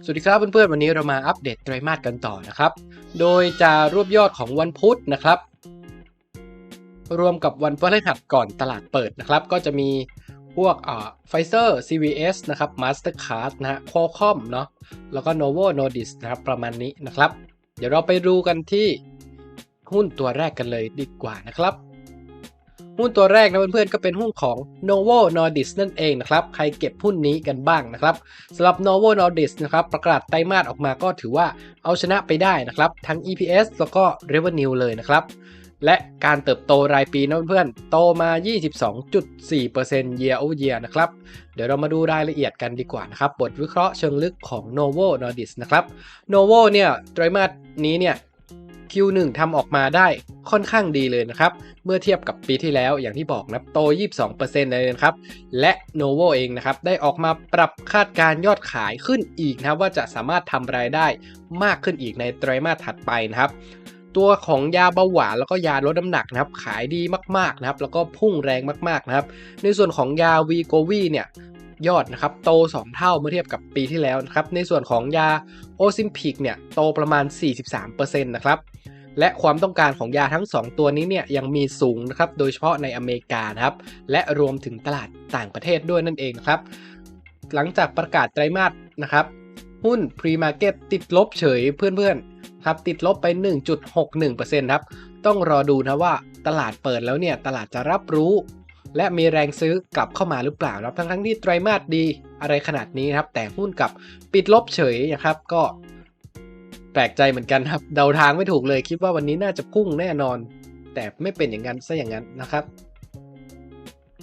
สวัสดีครับเพื่อนๆวันนี้เรามาอัปเดตไตรมาสกันต่อนะครับ โดยจะรวบยอดของวันพุธนะครับ รวมกับวันพฤหัสก่อนตลาดเปิดนะครับ ก็จะมีพวกอ่าไฟเซอร์ CVS นะครับ Mastercard นะฮะ Qualcomm เนาะแล้วก็ Novo Nordis นะครับประมาณนี้นะครับ เดี๋ยวเราไปดูกันที่หุ้นตัวแรกกันเลยดีกว่านะครับ หุ้นตัวแรกนะเพื่อนๆก็เป็นหุ้นของ Novo Nordisk นั่นเองนะครับใครเก็บหุ้นนี้กันบ้างนะครับสำหรับ Novo Nordisk นะครับประกาศไตรมาสออกมาก็ถือว่าเอาชนะไปได้นะครับทั้ง EPS แล้วก็ Revenue เลยนะครับและการเติบโตรายปีนะเพื่อนๆ โตมา 22.4% year over year นะครับ เดี๋ยวเรามาดูรายละเอียดกันดีกว่านะครับ บทวิเคราะห์เชิงลึกของ Novo Nordisk นะครับ Novo เนี่ยไตรมาสนี้เนี่ย Q1 ทำออกมาได้ค่อนข้างดีเลยนะครับ เมื่อเทียบกับปีที่แล้วอย่างที่บอกนะโต 22%เลยนะครับ และ Novo เองนะครับ ได้ออกมาปรับคาดการยอดขายขึ้นอีกนะว่าจะสามารถทำรายได้มากขึ้นอีกในไตรมาสถัดไปนะครับตัวของยาเบาหวานแล้วก็ยาลดน้ำหนักนะครับขายดีมากๆนะครับ แล้วก็พุ่งแรงมากๆนะครับ ในส่วนของยาวีโกวีเนี่ยยอดนะครับโต 2 เท่าเมื่อเทียบกับปีที่แล้วนะครับ ในส่วนของยาโอซิมพิกเนี่ยโตประมาณ 43%นะครับ และความต้องการของยาทั้ง 2 ตัวนี้เนี่ยยังมีสูงนะครับโดยเฉพาะในอเมริกานะครับและรวมถึงตลาดต่างประเทศด้วยนั่นเองครับ หลังจากประกาศไตรมาสนะครับ หุ้น Pre-Market ติดลบเฉยเพื่อนๆครับติดลบไป 1.61%ครับต้องรอดูนะว่าตลาดเปิดแล้วเนี่ยตลาดจะรับรู้และมีแรงซื้อกลับเข้ามาหรือเปล่าครับทั้งทั้งๆที่ไตรมาสดีอะไรขนาดนี้นะครับ แต่หุ้นกลับปิดลบเฉยนะครับ ก็ แปลกใจเหมือนกันครับ เดาทางไม่ถูกเลยคิดว่าวันนี้น่าจะพุ่งแน่นอน แต่ไม่เป็นอย่างนั้นซะอย่างนั้นนะครับ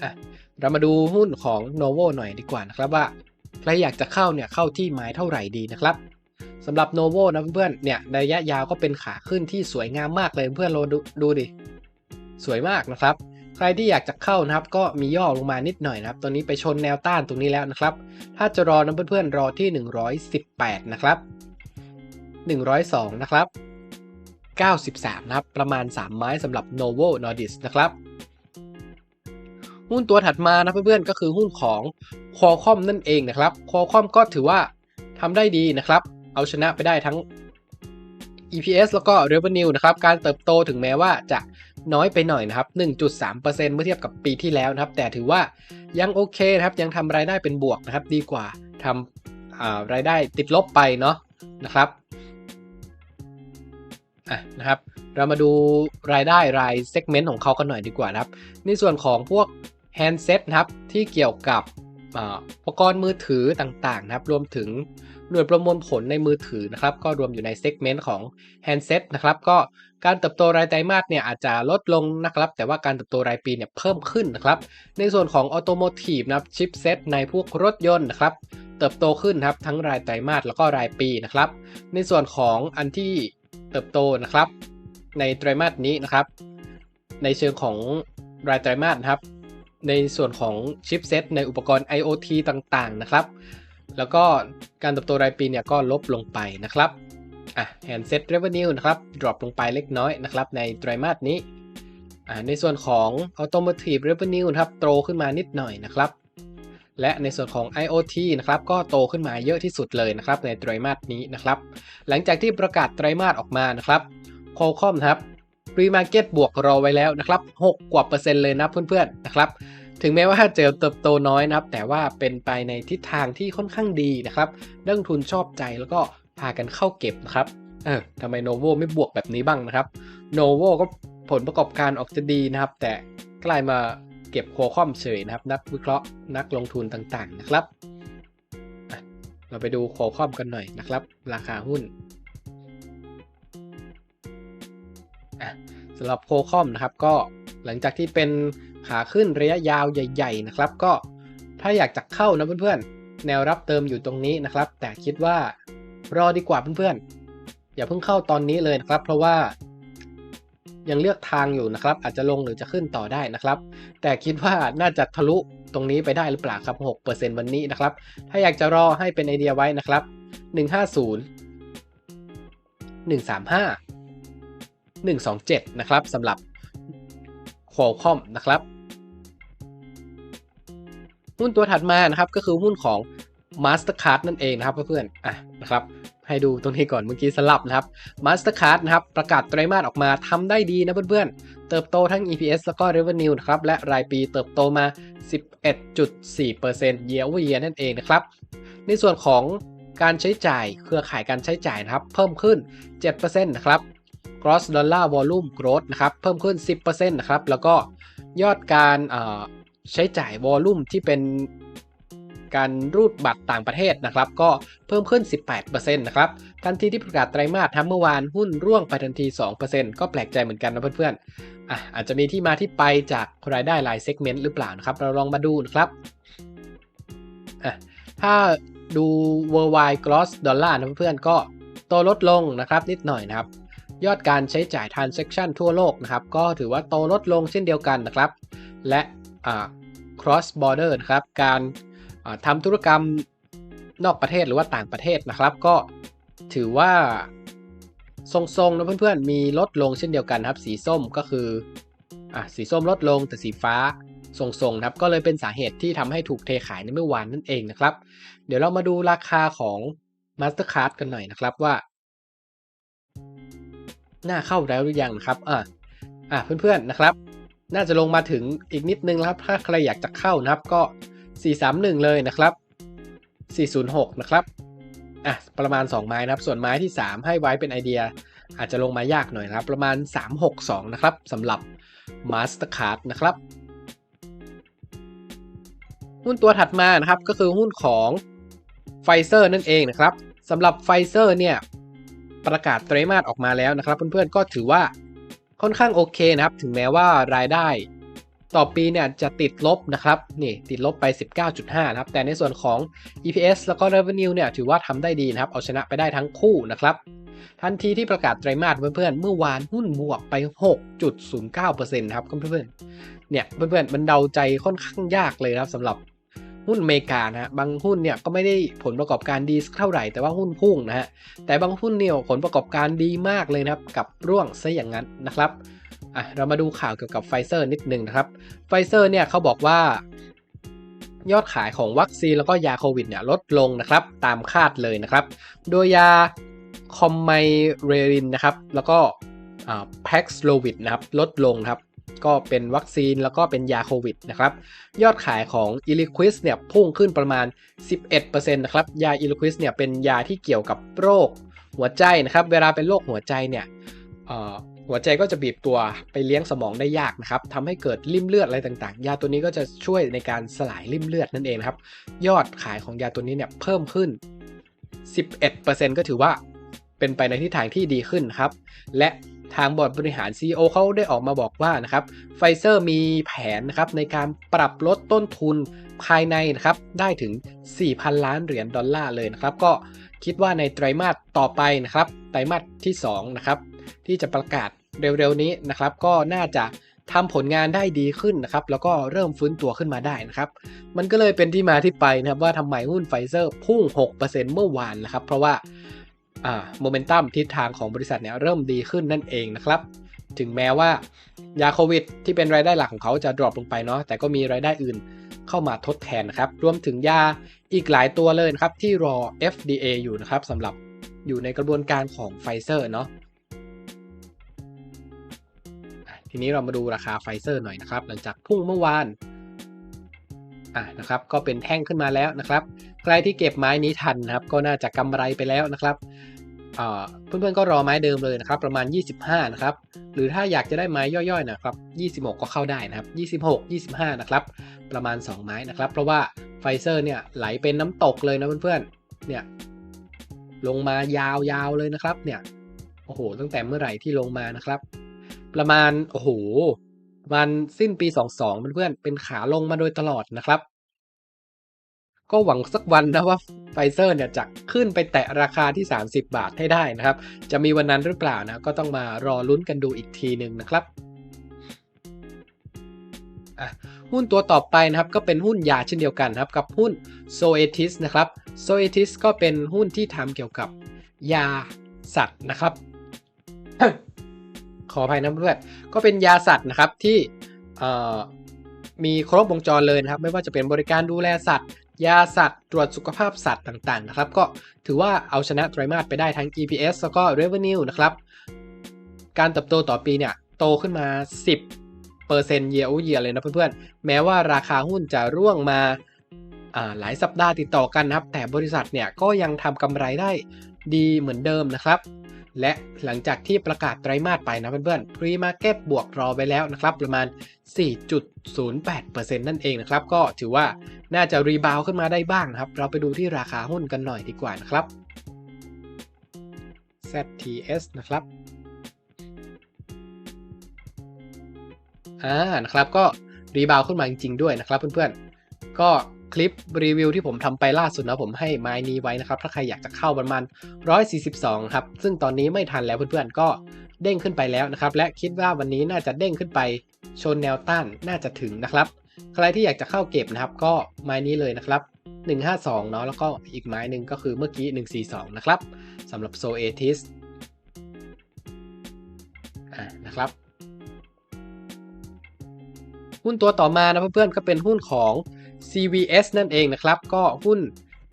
อะเรามาดูหุ้นของ Novo หน่อยดีกว่านะครับว่าใครอยากจะเข้าเนี่ยเข้าที่ไม้เท่าไหร่ดีนะครับสำหรับ Novo นะเพื่อนๆเนี่ยระยะยาวก็เป็นขาขึ้นที่สวยงามมากเลยเพื่อนเราดูดูดิสวยมากนะครับ ใครที่อยากจะเข้านะครับ ก็มีย่อลงมานิดหน่อยนะครับ ตัวนี้ไปชนแนวต้านตรงนี้แล้วนะครับ ถ้าจะรอนะเพื่อนๆรอที่ 118 นะครับ 102 นะครับ 93 นะครับ ประมาณ 3 ไม้สำหรับ Novo Nordisk นะครับหุ้นตัวถัดมานะเพื่อนๆก็คือหุ้นของ Qualcomm นั่นเองนะครับ Qualcomm ก็ถือว่าทำได้ดีนะครับ เอาชนะไปได้ทั้ง EPS แล้วก็ Revenue นะครับ การเติบโตถึงแม้ว่าจะน้อยไปหน่อยนะครับ 1.3%เมื่อเทียบกับปีที่แล้วนะครับ แต่ถือว่ายังโอเคนะครับ ยังทำรายได้เป็นบวกนะครับ ดีกว่าทำารายได้ติดลบไปเนาะนะครับ อะนะครับ เรามาดูรายได้รายเซกเมนต์ของเขากันหน่อยดีกว่านะครับ ในส่วนของพวกแฮนด์เซ็ตนะครับที่เกี่ยวกับอุปกรณ์มือถือต่างๆนะครับ รวมถึงหน่วยประมวลผลในมือถือนะครับ ก็รวมอยู่ในเซกเมนต์ของแฮนด์เซ็ตนะครับ ก็การเติบโตรายไตรมาสเนี่ยอาจจะลดลงนะครับ แต่ว่าการเติบโตรายปีเนี่ยเพิ่มขึ้นนะครับ ในส่วนของออโตโมทีฟนะครับชิปเซ็ตในพวกรถยนต์นะครับ เติบโตขึ้นครับทั้งรายไตรมาสแล้วก็รายปีนะครับ ในส่วนของอันที่ เติบโตนะครับ ในไตรมาสนี้นะครับ ในเชิงของรายไตรมาสนะครับ ในส่วนของชิปเซตในอุปกรณ์ IoT ต่างๆนะครับ แล้วก็การเติบโตรายปีเนี่ยก็ลบลงไปนะครับอะ handset revenue นะครับ drop ลงไปเล็กน้อยนะครับ ในไตรมาสนี้อ่าในส่วนของ automotive revenue นะครับ โตขึ้นมานิดหน่อยนะครับ และในส่วนของ IoT นะครับก็โตขึ้นมาเยอะที่สุดเลยนะครับในไตรมาสนี้นะครับ หลังจากที่ประกาศไตรมาสออกมานะครับ Qualcomm นะครับ Pre-Market บวกรอไว้แล้วนะครับ 6 กว่าเปอร์เซ็นต์เลยนะเพื่อนๆนะครับ ถึงแม้ว่าจะเติบโตน้อยนะครับ แต่ว่าเป็นไปในทิศทางที่ค่อนข้างดีนะครับนักลงทุนชอบใจแล้วก็พากันเข้าเก็บนะครับ เออทำไม Novo ไม่บวกแบบนี้บ้างนะครับ Novo ก็ผลประกอบการออกจะดีนะครับ แต่กลายมา เก็บโคคอมเฉยนะครับ นักวิเคราะห์นักลงทุนต่างๆนะครับ เราไปดูโคคอมกันหน่อยนะครับ ราคาหุ้นสำหรับโคคอมนะครับก็หลังจากที่เป็นขาขึ้นระยะยาวใหญ่ ๆ นะครับ ก็ถ้าอยากจะเข้านะเพื่อนๆ แนวรับเติมอยู่ตรงนี้นะครับ แต่คิดว่ารอดีกว่าเพื่อนๆ อย่าเพิ่งเข้าตอนนี้เลยนะครับ เพราะว่า ยังเลือกทางอยู่นะครับ อาจจะลงหรือจะขึ้นต่อได้นะครับ แต่คิดว่าน่าจะทะลุตรงนี้ไปได้หรือเปล่าครับ 6%วันนี้นะครับ ถ้าอยากจะรอให้เป็นไอเดียไว้นะครับ 150 135 127 นะครับสำหรับ Qualcomm นะครับหุ้นตัวถัดมานะครับก็คือหุ้นของ Mastercard นั่นเองนะครับเพื่อนๆอะนะครับ ให้ดูตรงนี้ก่อนเมื่อกี้สลับนะครับ Mastercard นะครับ ประกาศไตรมาสออกมาทำได้ดีนะเพื่อนๆ เติบโตทั้ง EPS แล้วก็ Revenue นะครับ และรายปีเติบโตมา 11.4% year over year นั่นเองนะครับ ในส่วนของการใช้จ่ายเครือข่ายการใช้จ่ายนะครับ เพิ่มขึ้น 7%นะครับ gross dollar volume growth นะครับ เพิ่มขึ้น 10%นะครับ แล้วก็ยอดการใช้จ่าย volume ที่เป็น การรูดบัตรต่างประเทศนะครับ ก็เพิ่มขึ้น 18%นะครับทันทีที่ประกาศไตรมาสทั้งเมื่อวานหุ้นร่วงไปทันที 2%ก็แปลกใจเหมือนกันนะเพื่อนๆอะอาจจะมีที่มาที่ไปจากรายได้รายเซกเมนต์หรือเปล่านะครับ เราลองมาดูนะครับอะถ้าดู worldwide gross dollar นะเพื่อนๆก็โตลดลงนะครับนิดหน่อยนะครับ ยอดการใช้จ่าย transaction ทั่วโลกนะครับ ก็ถือว่าโตลดลงเช่นเดียวกันนะครับ และ cross border นะครับ การ ทำธุรกรรมนอกประเทศหรือว่าต่างประเทศนะครับ ก็ถือว่าทรงๆนะเพื่อนๆ มีลดลงเช่นเดียวกันครับ สีส้มก็คืออะสีส้มลดลงแต่สีฟ้าทรงๆนะครับก็เลยเป็นสาเหตุที่ทำให้ถูกเทขายในเมื่อวานนั่นเองนะครับ เดี๋ยวเรามาดูราคาของ Mastercard กันหน่อยนะครับว่า น่าเข้าแล้วหรือยังนะครับอ่าอ่าเพื่อนๆนะครับ น่าจะลงมาถึงอีกนิดนึงนะครับถ้าใครอยากจะเข้านะครับก็ 431 เลยนะครับ 406 นะครับอะประมาณ 2 ไม้นะครับ ส่วนไม้ที่ 3 ให้ไว้เป็นไอเดีย อาจจะลงมายากหน่อยนะครับ ประมาณ 362 นะครับสำหรับ Mastercard นะครับ หุ้นตัวถัดมานะครับก็คือหุ้นของไฟเซอร์นั่นเองนะครับสำหรับไฟเซอร์เนี่ยประกาศไตรมาสออกมาแล้วนะครับ เพื่อนๆก็ถือว่าค่อนข้างโอเคนะครับ ถึงแม้ว่ารายได้ ต่อปีเนี่ยจะติดลบนะครับนี่ติดลบไป 19.5นะครับแต่ในส่วนของ EPS แล้วก็ Revenue เนี่ยถือว่าทำได้ดีนะครับเอาชนะไปได้ทั้งคู่นะครับทันทีที่ประกาศไตรมาสเพื่อนๆเมื่อวานหุ้นบวกไป 6.09%นะครับเพื่อนๆเนี่ยเพื่อนๆมันเดาใจค่อนข้างยากเลยนะครับสำหรับหุ้นอเมริกานะฮะบางหุ้นเนี่ยก็ไม่ได้ผลประกอบการดีสักเท่าไหร่แต่ว่าหุ้นพุ่งนะฮะแต่บางหุ้นเนี่ยผลประกอบการดีมากเลยนะครับกับร่วงซะอย่างนั้นนะครับ อะเรามาดูข่าวเกี่ยวกับไฟเซอร์นิดนึงนะครับไฟเซอร์เนี่ยเขาบอกว่ายอดขายของวัคซีนแล้วก็ยาโควิดเนี่ยลดลงนะครับ ตามคาดเลยนะครับ โดยยาคอมไมเรรินนะครับ แล้วก็แพ็กสโลวิดนะครับ ลดลงครับ ก็เป็นวัคซีนแล้วก็เป็นยาโควิดนะครับ ยอดขายของอิลิควิสเนี่ยพุ่งขึ้นประมาณ 11%นะครับ ยาอิลิควิสเนี่ยเป็นยาที่เกี่ยวกับโรคหัวใจนะครับ เวลาเป็นโรคหัวใจเนี่ย หัวใจก็จะบีบตัวไปเลี้ยงสมองได้ยากนะครับทำให้เกิดริ่มเลือดอะไรต่างๆ ยาตัวนี้ก็จะช่วยในการสลายริ่มเลือดนั่นเองนะครับ ยอดขายของยาตัวนี้เนี่ยเพิ่มขึ้น 11%ก็ถือว่าเป็นไปในทิศทางที่ดีขึ้นครับ และทางบอร์ดบริหาร CEO เขาได้ออกมาบอกว่านะครับไฟเซอร์มีแผนนะครับในการปรับลดต้นทุนภายในนะครับได้ถึง 4,000 ล้านเหรียญดอลลาร์เลยนะครับ ก็คิดว่าในไตรมาสต่อไปนะครับ ไตรมาสที่2นะครับที่จะประกาศ เร็วๆนี้นะครับก็น่าจะทำผลงานได้ดีขึ้นนะครับแล้วก็เริ่มฟื้นตัวขึ้นมาได้นะครับมันก็เลยเป็นที่มาที่ไปนะครับว่าทำไมหุ้นไฟเซอร์พุ่ง 6%เมื่อวานนะครับเพราะว่าโมเมนตัมทิศทางของบริษัทเนี่ยเริ่มดีขึ้นนั่นเองนะครับถึงแม้ว่ายาโควิด ที่เป็นรายได้หลักของเขาจะดรอปลงไปเนาะแต่ก็มีรายได้อื่นเข้ามาทดแทนนะครับรวมถึงยาอีกหลายตัวเลยนะครับที่รอ FDA อยู่นะครับสำหรับอยู่ในกระบวนการของไฟเซอร์เนาะ ทีนี้เรามาดูราคาไฟเซอร์หน่อยนะครับ หลังจากพุ่งเมื่อวานอะนะครับก็เป็นแท่งขึ้นมาแล้วนะครับ ใครที่เก็บไม้นี้ทันนะครับ ก็น่าจะกำไรไปแล้วนะครับเพื่อนๆก็รอไม้เดิมเลยนะครับ ประมาณ 25 นะครับ หรือถ้าอยากจะได้ไม้ย่อยๆนะครับ 26 ก็เข้าได้นะครับ 26 25 นะครับ ประมาณ 2 ไม้นะครับ เพราะว่าไฟเซอร์เนี่ยไหลเป็นน้ำตกเลยนะเพื่อนๆ เนี่ยลงมายาวๆเลยนะครับ เนี่ย โอ้โห ตั้งแต่เมื่อไหร่ที่ลงมานะครับ ประมาณโอ้โหประมาณสิ้นปี 22เพื่อนๆเป็นขาลงมาโดยตลอดนะครับ ก็หวังสักวันนะว่าไฟเซอร์เนี่ยจะขึ้นไปแตะราคาที่ 30 บาทให้ได้นะครับ จะมีวันนั้นหรือเปล่านะก็ต้องมารอลุ้นกันดูอีกทีหนึ่งนะครับหุ้นตัวต่อไปนะครับก็เป็นหุ้นยาเช่นเดียวกันครับกับหุ้น s o e t i s นะครับ s o e t i s ก็เป็นหุ้นที่ทำเกี่ยวกับยาสัตว์นะครับ ขออภัยนะเพื่อนก็เป็นยาสัตว์นะครับที่มีครบวงจรเลยนะครับ ไม่ว่าจะเป็นบริการดูแลสัตว์ ยาสัตว์ ตรวจสุขภาพสัตว์ต่างๆนะครับ ก็ถือว่าเอาชนะไตรมาสไปได้ทั้ง EPS แล้วก็ Revenue นะครับ การเติบโตต่อปีเนี่ยโตขึ้นมา 10เปอร์เซ็นต์ year over year เลยนะเพื่อนๆ แม้ว่าราคาหุ้นจะร่วงมาหลายสัปดาห์ติดต่อกันนะครับ แต่บริษัทเนี่ยก็ยังทำกำไรได้ดีเหมือนเดิมนะครับ และหลังจากที่ประกาศไตรมาสไปนะเพื่อนๆ pre market บวกรอไปแล้วนะครับ ประมาณ 4.08%นั่นเองนะครับ ก็ถือว่าน่าจะรีบาวขึ้นมาได้บ้างนะครับ เราไปดูที่ราคาหุ้นกันหน่อยดีกว่านะครับ ZTS นะครับอ่านะครับก็รีบาวขึ้นมาจริงๆด้วยนะครับเพื่อนๆ ก็ ลิปรีวิวที่ผมทำไปล่าสุดนะผมให้ไม้นี้ไว้นะครับ ถ้าใครอยากจะเข้าประมาณ 142 ครับ ซึ่งตอนนี้ไม่ทันแล้วเพื่อนๆ ก็เด้งขึ้นไปแล้วนะครับ และคิดว่าวันนี้น่าจะเด้งขึ้นไปชนแนวต้านน่าจะถึงนะครับ ใครที่อยากจะเข้าเก็บนะครับ ก็ไม้นี้เลยนะครับ 152 เนาะแล้วก็อีกไม้หนึ่งก็คือเมื่อกี้ 142 นะครับสำหรับโซเอทิสนะครับหุ้นตัวต่อมานะเพื่อนๆก็เป็นหุ้นของ CVS นั่นเองนะครับ ก็หุ้น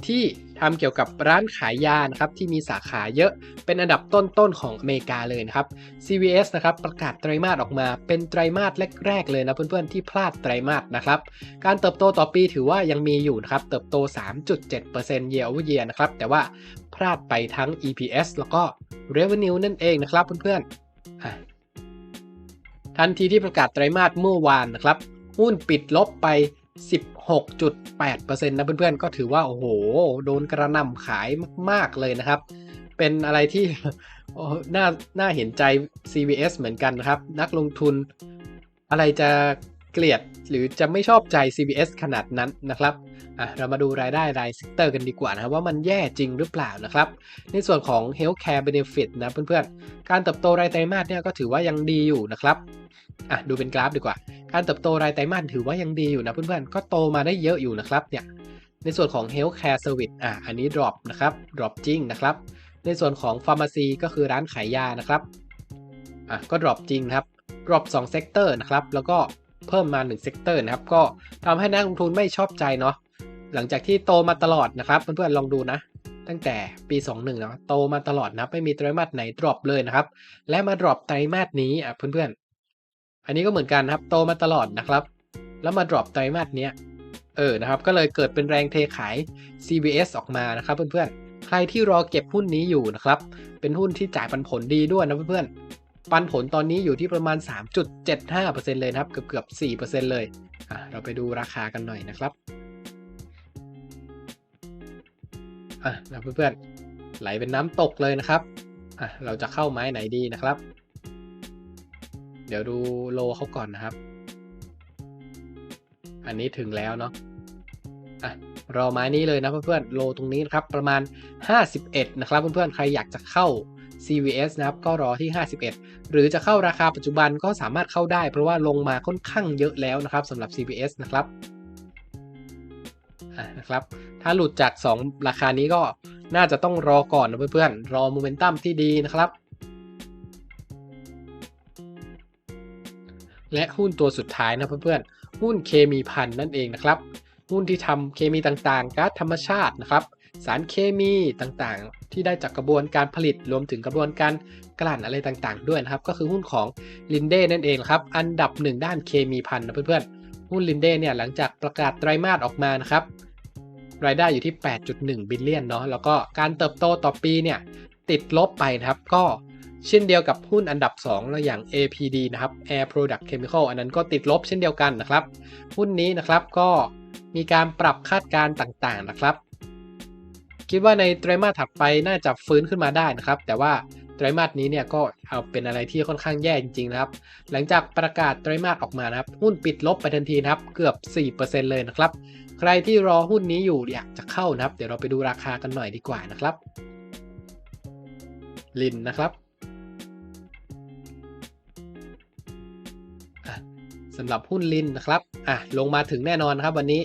ที่ทำเกี่ยวกับร้านขายยานะครับที่มีสาขาเยอะเป็นอันดับต้นๆของอเมริกาเลยนะครับ CVS นะครับประกาศไตรมาสออกมาเป็นไตรมาสแรกๆเลยนะเพื่อนๆที่พลาดไตรมาสนะครับ การเติบโตต่อปีถือว่ายังมีอยู่นะครับเติบโต 3.7% year over year นะครับแต่ว่าพลาดไปทั้ง EPS แล้วก็ revenue นั่นเองนะครับเพื่อนๆทันทีที่ประกาศไตรมาสเมื่อวานนะครับหุ้นปิดลบไป 6.8%นะเพื่อนๆ ก็ถือว่า โอ้โห โดนกระนำขายมากๆเลยนะครับ เป็นอะไรที่น่าน่าเห็นใจ CVS เหมือนกันนะครับ นักลงทุนอะไรจะเกลียดหรือจะไม่ชอบใจ CVS ขนาดนั้นนะครับอะเรามาดูรายได้รายเซกเตอร์กันดีกว่านะครับว่ามันแย่จริงหรือเปล่านะครับ ในส่วนของ Healthcare Benefit นะเพื่อนๆ การเติบโตรายไตรมาสเนี่ยก็ถือว่ายังดีอยู่นะครับอะดูเป็นกราฟดีกว่า การเติบโตรายไตรมาสถือว่ายังดีอยู่นะเพื่อนๆ ก็โตมาได้เยอะอยู่นะครับเนี่ย ในส่วนของ Healthcare Service อะอันนี้ drop นะครับ drop จริงนะครับ ในส่วนของ Pharmacy ก็คือร้านขายยานะครับ อะก็ drop จริงครับ drop 2 sector นะครับ แล้วก็เพิ่มมา1 sector นะครับ ก็ทำให้นักลงทุนไม่ชอบใจเนาะ หลังจากที่โตมาตลอดนะครับ เพื่อนๆ ลองดูนะตั้งแต่ปี 21นะโตมาตลอดนะไม่มีไตรมาสไหน drop เลยนะครับ และมา drop ไตรมาสนี้อะเพื่อนๆ อันนี้ก็เหมือนกันครับโตมาตลอดนะครับ แล้วมา drop ไตรมาสเนี้ยเออนะครับก็เลยเกิดเป็นแรงเทขาย CVS ออกมานะครับเพื่อนๆ ใครที่รอเก็บหุ้นนี้อยู่นะครับ เป็นหุ้นที่จ่ายปันผลดีด้วยนะเพื่อนๆ ปันผลตอนนี้อยู่ที่ประมาณ 3.75%เลยนะครับ เกือบเกือบ4%เลยอะเราไปดูราคากันหน่อยนะครับอะนะเพื่อนๆ ไหลเป็นน้ำตกเลยนะครับอะเราจะเข้าไม้ไหนดีนะครับ เดี๋ยวดูโลเขาก่อนนะครับ อันนี้ถึงแล้วเนาะอะรอไม้นี้เลยนะเพื่อนๆ โลตรงนี้นะครับประมาณ 51 นะครับ เพื่อนๆ ใครอยากจะเข้า CVS นะครับก็รอที่ 51 หรือจะเข้าราคาปัจจุบันก็สามารถเข้าได้ เพราะว่าลงมาค่อนข้างเยอะแล้วนะครับสำหรับ CVS นะครับะนะครับ ถ้าหลุดจาก 2 ราคานี้ก็น่าจะต้องรอก่อนนะเพื่อนๆ รอโมเมนตัมที่ดีนะครับ และหุ้นตัวสุดท้ายนะเพื่อนๆ หุ้นเคมีพันนั่นเองนะครับ หุ้นที่ทำเคมีต่างๆ ก๊าซธรรมชาตินะครับ สารเคมีต่างๆ ที่ได้จากกระบวนการผลิตรวมถึงกระบวนการกลั่นอะไรต่างๆ ด้วยนะครับ ก็คือหุ้นของลินเดนั่นเองครับ อันดับหนึ่งด้านเคมีพันนะเพื่อนๆ หุ้นลินเดเนี่ยหลังจากประกาศไตรมาสออกมานะครับ รายได้อยู่ที่ 8.1 บิลเลียนเนาะ แล้วก็การเติบโตต่อปีเนี่ยติดลบไปนะครับ ก็ เช่นเดียวกับหุ้นอันดับ2แล้วอย่าง APD นะครับ Air Product Chemical อันนั้นก็ติดลบเช่นเดียวกันนะครับ หุ้นนี้นะครับก็มีการปรับคาดการณ์ต่างๆนะครับ คิดว่าในไตรมาสถัดไปน่าจะฟื้นขึ้นมาได้นะครับ แต่ว่าไตรมาสนี้เนี่ยก็เอาเป็นอะไรที่ค่อนข้างแย่จริงๆนะครับ หลังจากประกาศไตรมาสออกมานะครับ หุ้นปิดลบไปทันทีนะครับ เกือบ 4%เลยนะครับ ใครที่รอหุ้นนี้อยู่อยากจะเข้านะครับ เดี๋ยวเราไปดูราคากันหน่อยดีกว่านะครับ ลินนะครับ สำหรับหุ้นลินนะครับอะลงมาถึงแน่นอนครับวันนี้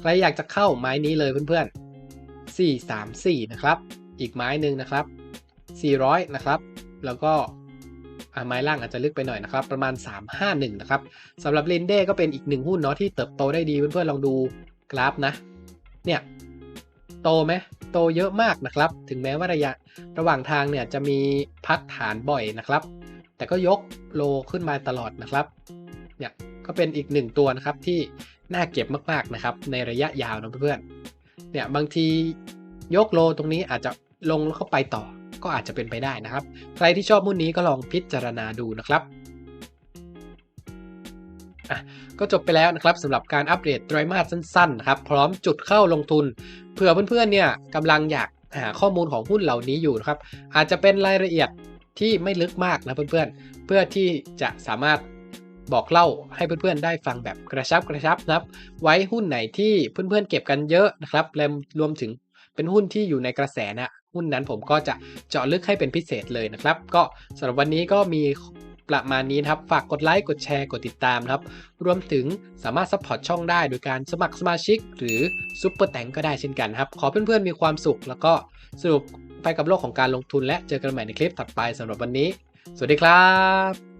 ใครอยากจะเข้าไม้นี้เลยเพื่อนๆ 434 นะครับ อีกไม้หนึ่งนะครับ 400 นะครับ แล้วก็ไม้ล่างอาจจะลึกไปหน่อยนะครับ ประมาณ 351 นะครับสำหรับลินเด้ก็เป็นอีกหนึ่งหุ้นเนาะที่เติบโตได้ดีเพื่อนๆลองดูกราฟนะ เนี่ย โตไหมโตเยอะมากนะครับ ถึงแม้ว่าระยะระหว่างทางเนี่ยจะมีพักฐานบ่อยนะครับ แต่ก็ยกโลขึ้นมาตลอดนะครับ เนี่ยก็เป็นอีกหนึ่งตัวนะครับที่น่าเก็บมากๆนะครับ ในระยะยาวนะเพื่อนๆเนี่ยบางทียกโลตรงนี้อาจจะลงแล้วก็ไปต่อ ก็อาจจะเป็นไปได้นะครับ ใครที่ชอบหุ้นนี้ก็ลองพิจารณาดูนะครับอะก็จบไปแล้วนะครับสำหรับการอัปเดตไตรมาสสั้นๆนะครับพร้อมจุดเข้าลงทุน เผื่อเพื่อนๆเนี่ยกำลังอยากหาข้อมูลของหุ้นเหล่านี้อยู่นะครับ อาจจะเป็นรายละเอียดที่ไม่ลึกมากนะเพื่อนๆ เพื่อที่จะสามารถ บอกเล่าให้เพื่อนๆได้ฟังแบบกระชับกระชับนะครับ ไว้หุ้นไหนที่เพื่อนๆเก็บกันเยอะนะครับและรวมถึงเป็นหุ้นที่อยู่ในกระแสนะหุ้นนั้นผมก็จะเจาะลึกให้เป็นพิเศษเลยนะครับ ก็สำหรับวันนี้ก็มีประมาณนี้นะครับ ฝากกดไลค์กดแชร์กดติดตามนะครับ รวมถึงสามารถซัพพอร์ตช่องได้โดยการสมัครสมาชิก หรือซุปเปอร์แตงก็ได้เช่นกันครับ ขอเพื่อนๆมีความสุข แล้วก็สรุปไปกับโลกของการลงทุนและเจอกันใหม่ในคลิปถัดไปสำหรับวันนี้ สวัสดีครับ